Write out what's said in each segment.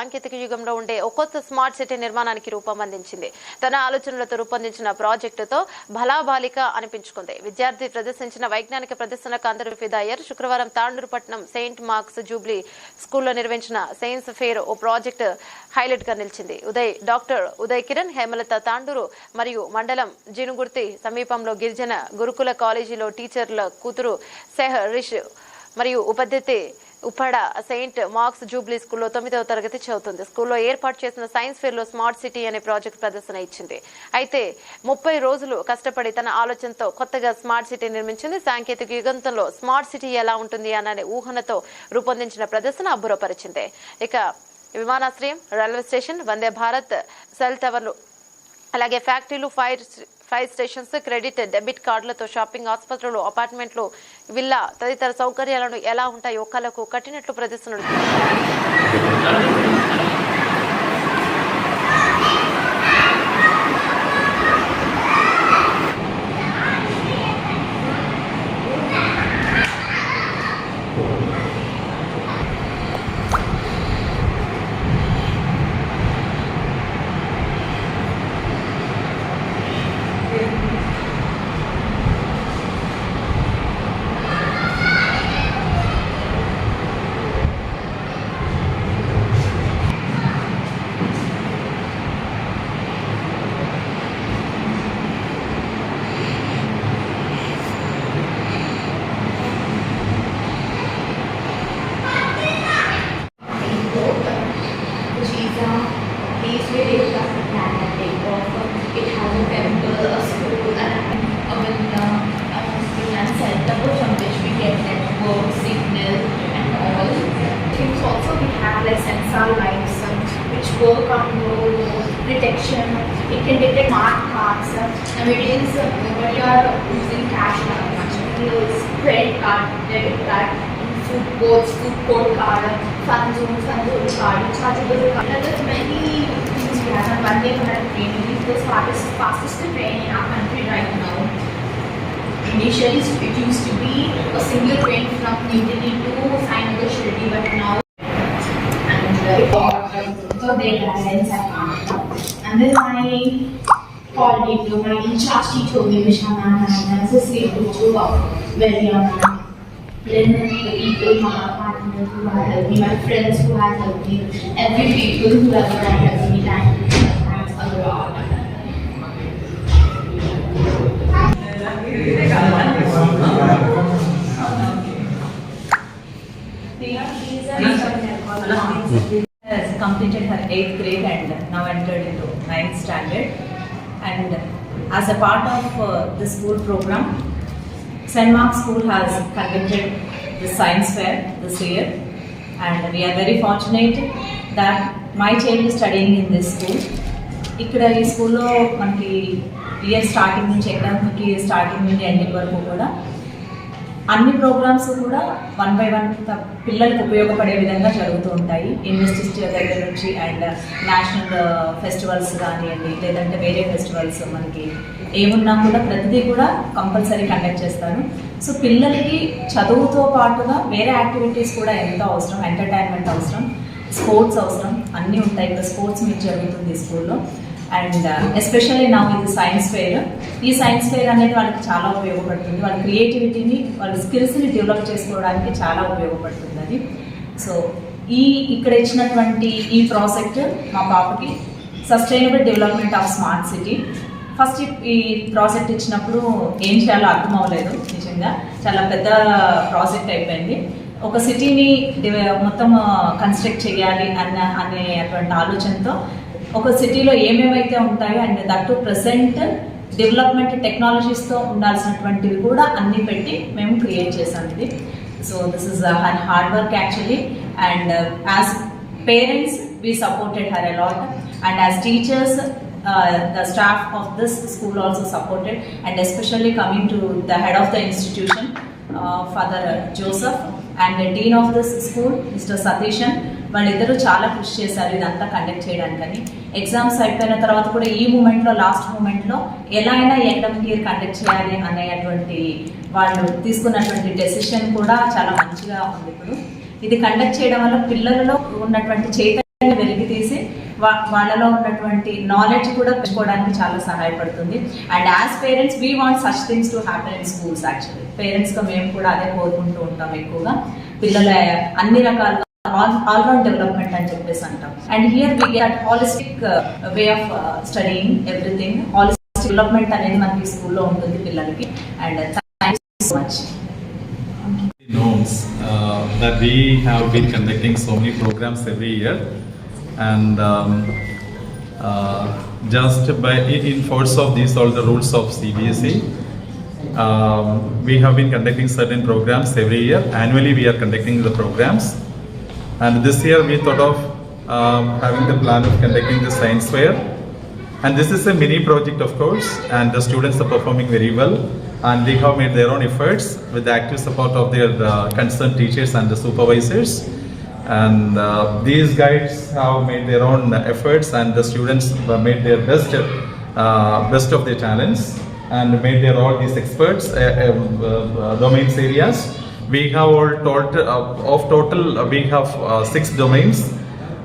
సాంకేతిక యుగంలో ఉండే ఒక్కొక్క స్మార్ట్ సిటీ నిర్మాణానికి రూపం అందించింది. తన ఆలోచనలతో రూపొందించిన ప్రాజెక్టుతో బలాబాలిక అనిపించుకుంది. విద్యార్థి ప్రదర్శించిన వైజ్ఞానిక ప్రదర్శనకు అందరూ ఫిదాయ్యారు శుక్రవారం తాండూరుపట్నం సెయింట్ మార్క్స్ జూబ్లీ స్కూల్లో నిర్వహించిన సైన్స్ ఫేర్ ఓ ప్రాజెక్టు హైలైట్గా నిలిచింది. ఉదయ్ డాక్టర్ ఉదయ్ కిరణ్ హేమలత తాండూరు మరియు మండలం జీనుగుర్తి సమీపంలో గిరిజన గురుకుల కాలేజీలో టీచర్ల కూతురు సెహరిష్ మరియు ఉపాధ్యతి ఉప్పడ సెయింట్ మార్క్స్ జూబ్లీ స్కూల్లో తొమ్మిదవ తరగతి చదువుతుంది. స్కూల్లో ఏర్పాటు చేసిన సైన్స్ ఫేర్లో స్మార్ట్ సిటీ అనే ప్రాజెక్ట్ ప్రదర్శన ఇచ్చింది. అయితే ముప్పై రోజులు కష్టపడి తన ఆలోచనతో కొత్తగా స్మార్ట్ సిటీ నిర్మించింది. సాంకేతిక యుగంతంలో స్మార్ట్ సిటీ ఎలా ఉంటుంది అనే ఊహనతో రూపొందించిన ప్రదర్శన అబ్బురపరిచింది. ఇక విమానాశ్రయం railway station Vande Bharat cell టవర్లు అలాగే ఫ్యాక్టరీలు fire fire stations credit debit కార్డులతో షాపింగ్ ఆసుపత్రులు అపార్ట్మెంట్లు విల్లా తదితర సౌకర్యాలను ఎలా ఉంటాయో కళ్ళకు కట్టినట్లు ప్రదర్శనలు card credit card food court food court card fun zone fun zone card छाछ बजे card there's many things we have one day for our training is the fastest fastest train in our country right now initially it used to be a single train from New Delhi to Srinagar Shirdi but now and uh, so they balance and this my coordinator, my in. Then the people, who have helped me, my friends who have helped me, every people who have helped me, thank you, thanks a lot. has completed her eighth grade and now entered into ninth standard. And as a part of uh, the school program, St. Mark's School has conducted the science fair this year. And we are very fortunate that my child is studying in this school. ఇక్కడ ఈ స్కూల్లో మనకి year starting నుంచి ఎగ్జామ్కి starting నుండి ending వరకు కూడా అన్ని ప్రోగ్రామ్స్ కూడా వన్ బై వన్ పిల్లలకు ఉపయోగపడే విధంగా జరుగుతూ ఉంటాయి. ఇన్వెస్టిస్ దగ్గర నుంచి అండ్ నేషనల్ ఫెస్టివల్స్ కానివ్వండి లేదంటే వేరే ఫెస్టివల్స్ మనకి ఏమున్నా కూడా ప్రతిదీ కూడా కంపల్సరీ కండక్ట్ చేస్తారు. సో పిల్లలకి చదువుతో పాటుగా వేరే యాక్టివిటీస్ కూడా ఎంతో అవసరం ఎంటర్టైన్మెంట్ అవసరం స్పోర్ట్స్ అవసరం అన్నీ ఉంటాయి. ఇక్కడ స్పోర్ట్స్ మీకు జరుగుతుంది స్కూల్లో. అండ్ ఎస్పెషల్లీ నా ఇది సైన్స్ ఫెయిర్ ఈ సైన్స్ ఫెయిర్ అనేది వాళ్ళకి చాలా ఉపయోగపడుతుంది. వాళ్ళ క్రియేటివిటీని వాళ్ళ స్కిల్స్ని డెవలప్ చేసుకోవడానికి చాలా ఉపయోగపడుతుంది అది సో ఈ ఇక్కడ ఇచ్చినటువంటి ఈ ప్రాజెక్ట్ మా పాపకి sustainable development of smart city first ఈ ప్రాజెక్ట్ ఇచ్చినప్పుడు ఏం చేయాలో అర్థం అవ్వలేదు నిజంగా. చాలా పెద్ద ప్రాజెక్ట్ అయిపోయింది. ఒక సిటీని మొత్తం uh, కన్స్ట్రక్ట్ చేయాలి అన్న అనేటువంటి ఆలోచనతో ఒక సిటీలో ఏమేమైతే ఉంటాయో అండ్ దట్టు ప్రజెంట్ డెవలప్మెంట్ టెక్నాలజీస్తో ఉండాల్సినటువంటివి కూడా అన్ని పెట్టి మేము క్రియేట్ చేసాం ఇది. So this is her hard work actually and as parents we supported her a lot and as teachers the staff of this school also supported and especially coming to the head of the institution father Joseph and dean of this school mister Satheesan వాళ్ళిద్దరూ చాలా కృషి చేశారు ఇదంతా conduct చేయడానికని. Exams అయిపోయిన తర్వాత కూడా ఈ మూమెంట్లో లాస్ట్ మూమెంట్లో ఎలా అయినా అకాడమిక్ ఇయర్ కండక్ట్ చేయాలి అనేటువంటి వాళ్ళు తీసుకున్నటువంటి డెసిషన్ కూడా చాలా మంచిగా ఉంది ఇప్పుడు. ఇది కండక్ట్ చేయడం వల్ల పిల్లలలో ఉన్నటువంటి చైతన్యం వెలికి తీసి వా- వాళ్ళలో ఉన్నటువంటి నాలెడ్జ్ కూడా పెంచుకోవడానికి చాలా సహాయపడుతుంది. And as parents we want such things to happy in schools actually పేరెంట్స్గా మేము కూడా అదే కోరుకుంటూ ఉంటాం ఎక్కువగా. పిల్లల అన్ని రకాలుగా ఆల్ రౌండ్ డెవలప్మెంట్ అని చెప్పేసి అంటాం and here we get holistic way of studying everything holistic development అనేది మనకి స్కూల్లో ఉంటుంది పిల్లలకి and thank you so much knows uh, that we have been conducting so many programs every year and um, uh, just by in in force of these all the rules of CBSE um, we have been conducting certain programs every year annually we are conducting the programs and this year we thought of um, having the plan of conducting the science fair and this is a mini project, of course, and the students are performing very well. And they have made their own efforts with the active support of their uh, concerned teachers and the supervisors. And uh, these guides have made their own efforts, and the students uh, made their best, uh, best of their talents, and made their all these experts uh, um, uh, domains areas. We have all total uh, of total uh, we have uh, six domains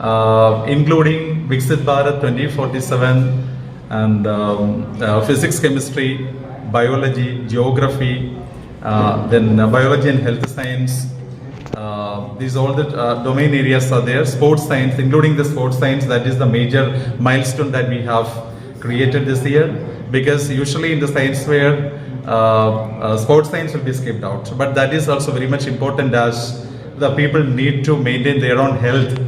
uh, including Viksit Bharat 2047 and um, uh, physics, chemistry, biology, geography, uh, then uh, biology and health science. Uh, these all the uh, domain areas are there. Sports science, including the sports science, that is the major milestone that we have created this year. Because usually in the science fair, sports science will be skipped out. But that is also very much important as the people need to maintain their own health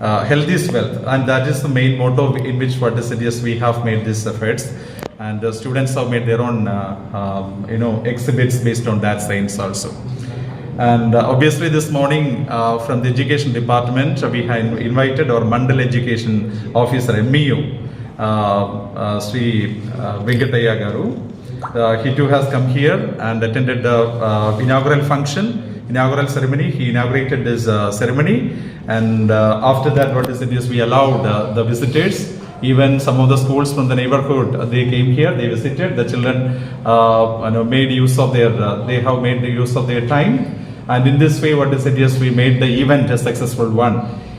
uh, health is wealth, and that is the main motto in which what is it is we have made these efforts, and the students have made their own uh, um, you know exhibits based on that science also. And uh, obviously, this morning uh, from the education department, we have invited our Mandal education officer MEU, uh, uh, Sri uh, Venkataya Garu. Uh, he too has come here and attended the uh, inaugural function inaugural ceremony. He inaugurated this uh, ceremony, and uh, after that, what is it is we allowed uh, the visitors. Even some of the schools from the neighborhood, they came here. They visited. The children, uh, you know, made use of their. Uh, they have made the use of their time, and in this way, what is it is we made the event a successful one.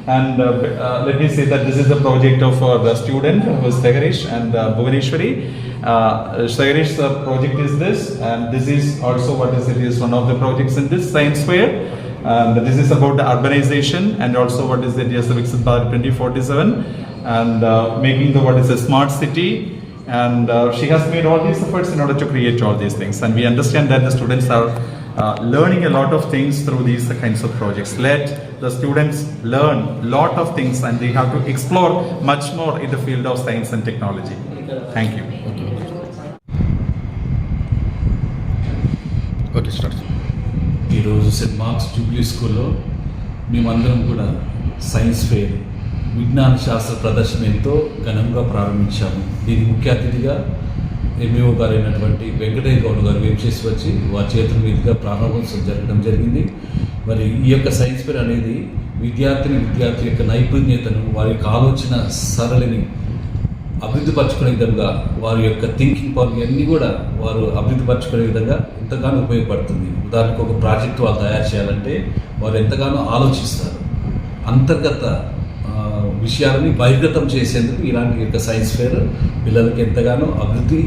And uh, uh, let me say that this is the project of our student who is Sagarish and uh, Bhuvaneshwari. Uh, uh, project is this, and this is also what is it is one of the projects in this science fair. And this is about the urbanization and also what is it is the Viksit Bharat 2047 and uh, making the what is a smart city. And uh, she has made all these efforts in order to create all these things. And we understand that the students are uh, learning a lot of things through these kinds of projects. Let the students learn a lot of things and they have to explore much more in the field of science and technology. Thank you. Okay start ఈరోజు saint Mark's Jubilee స్కూల్లో మేమందరం కూడా science fair విజ్ఞాన శాస్త్ర ప్రదర్శన ఎంతో ఘనంగా ప్రారంభించాము దీనికి ముఖ్య అతిథిగా ఎంఈఓ గారు అయినటువంటి వెంకటయ్య గౌడ్ గారు వేంచేసి వచ్చి వారి చేతుల మీదుగా ప్రారంభోత్సవం జరగడం జరిగింది. మరి ఈ యొక్క సైన్స్ ఫెయిర్ అనేది విద్యార్థిని విద్యార్థి యొక్క నైపుణ్యతను వారి యొక్క ఆలోచన సరళిని అభివృద్ధి పరచుకునే విధంగా వారి యొక్క థింకింగ్ పవర్ ఇవన్నీ కూడా వారు అభివృద్ధి పరచుకునే విధంగా ఎంతగానో ఉపయోగపడుతుంది. ఉదాహరణకు ఒక ప్రాజెక్ట్ వాళ్ళు తయారు చేయాలంటే వారు ఎంతగానో ఆలోచిస్తారు. అంతర్గత విషయాలని బహిర్గతం చేసేందుకు ఇలాంటి యొక్క సైన్స్ ఫేర్ పిల్లలకి ఎంతగానో అభివృద్ధి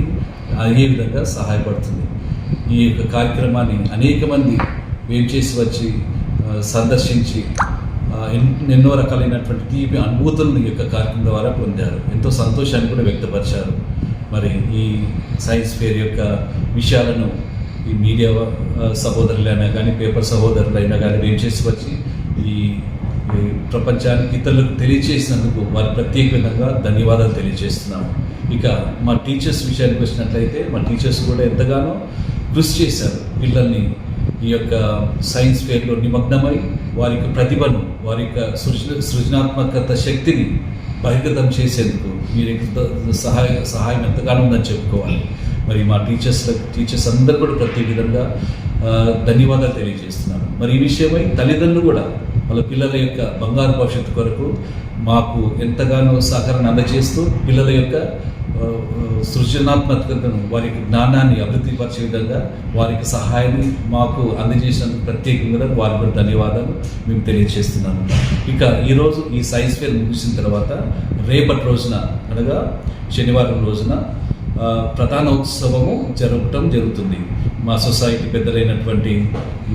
అదే విధంగా సహాయపడుతుంది. ఈ యొక్క కార్యక్రమాన్ని అనేక మంది వేం చేసి వచ్చి సందర్శించి ఎన్- ఎన్నో రకాలైనటువంటి తీపి అనుభూతులను ఈ యొక్క కార్యక్రమం ద్వారా పొందారు. ఎంతో సంతోషాన్ని కూడా వ్యక్తపరిచారు. మరి ఈ సైన్స్ ఫేర్ యొక్క విషయాలను ఈ మీడియా సహోదరులైనా కానీ పేపర్ సహోదరులైనా కానీ వేం చేసి వచ్చి ఈ ప్రపంచానికి ఇతరులకు తెలియజేసినందుకు వారి ప్రత్యేక విధంగా ధన్యవాదాలు తెలియజేస్తున్నాము. ఇక మా టీచర్స్ విషయానికి వచ్చినట్లయితే మా టీచర్స్ కూడా ఎంతగానో కృషి చేశారు. పిల్లల్ని ఈ యొక్క సైన్స్ ఫేర్లో నిమగ్నమై వారి యొక్క ప్రతిభను వారి యొక్క సృజన సృజనాత్మకత శక్తిని బహిర్గతం చేసేందుకు మీరు సహాయ సహాయం ఎంతగానో ఉందని చెప్పుకోవాలి. మరి మా టీచర్స్ టీచర్స్ అందరూ కూడా ప్రతి విధంగా ధన్యవాదాలు తెలియజేస్తున్నాను మరి ఈ విషయమై తల్లిదండ్రులు కూడా వాళ్ళ పిల్లల యొక్క బంగారు భవిష్యత్తు కొరకు మాకు ఎంతగానో సహకారాన్ని అందజేస్తూ పిల్లల యొక్క సృజనాత్మకతను వారికి జ్ఞానాన్ని అభివృద్ధి పరిచే విధంగా వారికి సహాయాన్ని మాకు అందజేసినందుకు ప్రత్యేకంగా వారికి కూడా ధన్యవాదాలు మేము తెలియజేస్తున్నాము. ఇక ఈరోజు ఈ సైన్స్ ఫేర్ ముగిసిన తర్వాత రేపటి రోజున అనగా శనివారం రోజున ప్రధాన ఉత్సవము జరగటం జరుగుతుంది. మా సొసైటీ పెద్దలైనటువంటి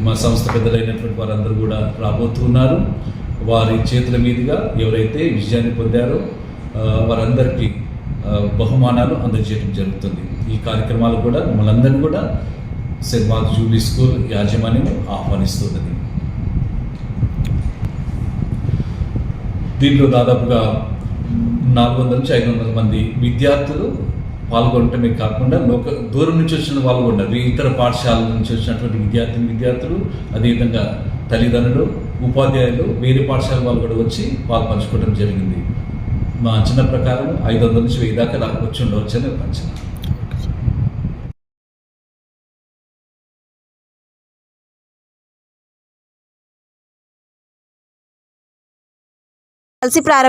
మా సంస్థ పెద్దలైనటువంటి వారందరూ కూడా రాబోతున్నారు వారి చేతుల మీదుగా ఎవరైతే విజయాన్ని పొందారో వారందరికీ బహుమానాలు అందజేయడం జరుగుతుంది. ఈ కార్యక్రమాలు కూడా మనందరినీ కూడా సెన్మార్క్ జూబ్లీ స్కూల్ యాజమాన్యం ఆహ్వానిస్తున్నది. దీంట్లో దాదాపుగా నాలుగు వందల నుంచి ఐదు వందల మంది విద్యార్థులు పాల్గొనటమే కాకుండా లోక దూరం నుంచి వచ్చిన వాళ్ళు కూడా ఇతర పాఠశాల నుంచి వచ్చినటువంటి విద్యార్థిని విద్యార్థులు అదేవిధంగా తల్లిదండ్రులు ఉపాధ్యాయులు వేరే పాఠశాల వాళ్ళు కూడా వచ్చి పాలు పంచుకోవడం జరిగింది. మా అంచనా ప్రకారం ఐదు వందల నుంచి వెయ్యి దాకా వచ్చి ఉండవచ్చు అని అంచనా. కలిసి ప్రారంభ